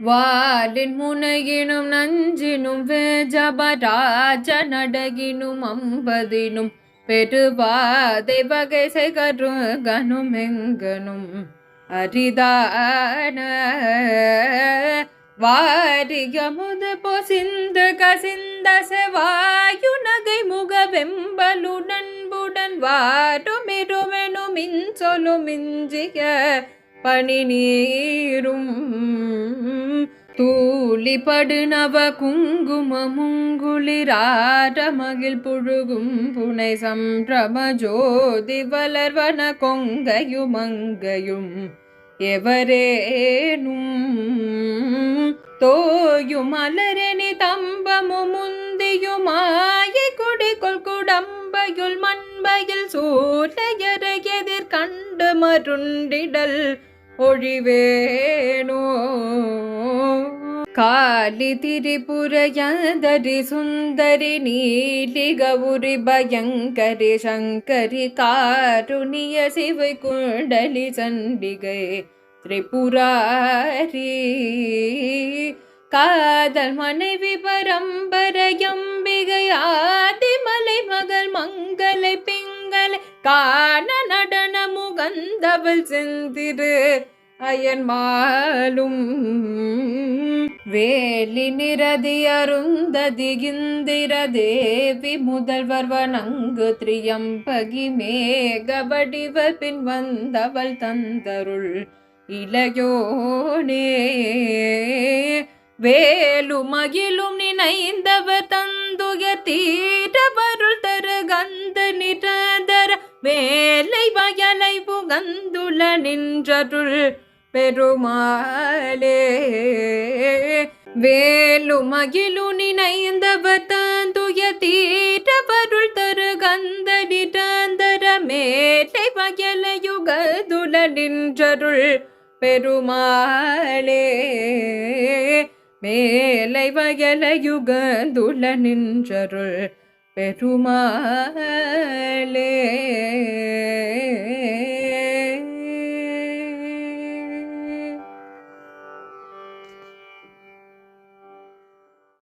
வாலின் முனையினும் நஞ்சினும் வேஜபராஜ நடகினும் அம்பதினும் பெருவாதை வகை செய்கரு கனும் எங்கனும் அரிதான வாரியமுது பொசிந்து கசிந்த செவாயு நகை முக வெம்பலு நண்புடன் வாருமிருமெனும் இன்சொலும் இஞ்சிய பனி நீரும் தூளிபடு நவ குங்குமமுங்குளிரார மகிழ் புழுகும் புனை சம்பிரம ஜோதி வளர்வன கொங்கையும் அங்கையும் எவரேனும் தோயும் அலரணி தம்பமு முந்தியுமாய குடிகொள் குடம்பையுள் மண்பையில் சூழையர எதிர்கண்டு மருண்டிடல் ஒழிவேனோ? காலி திரிபுரயந்தரி சுந்தரி நீலி கௌரி பயங்கரி சங்கரி காருணிய சிவை குண்டலி சண்டிகை திரிபுராரி. காதல் மனைவி பரம்பரையம்பிகை ஆதிமலை மகள் மங்களை பிங்களை காண நட கந்தவள் செந்திரு அயன்மாலும் வேலி நிரதி அருந்ததி இந்திர தேவி முதல்வர் வணங்கு திரியம்பகி மேக பின் வந்தவள் தந்தருள். இளையோனே வேலு மகிழும் நினைந்தவர் தந்துய தீரவருள் தரு கந்த நிரந்தர வேலை வயலை புகந்துள்ள நின்றருள் பெருமாளே. வேலு மகிழு நினைந்தவர் தந்துய தீரவருள் தரு கந்த நிரந்தர மேலை வயலையுகதுல நின்றருள் பெருமாளே. மேலை வயல நின்றருள் பெருமாளே.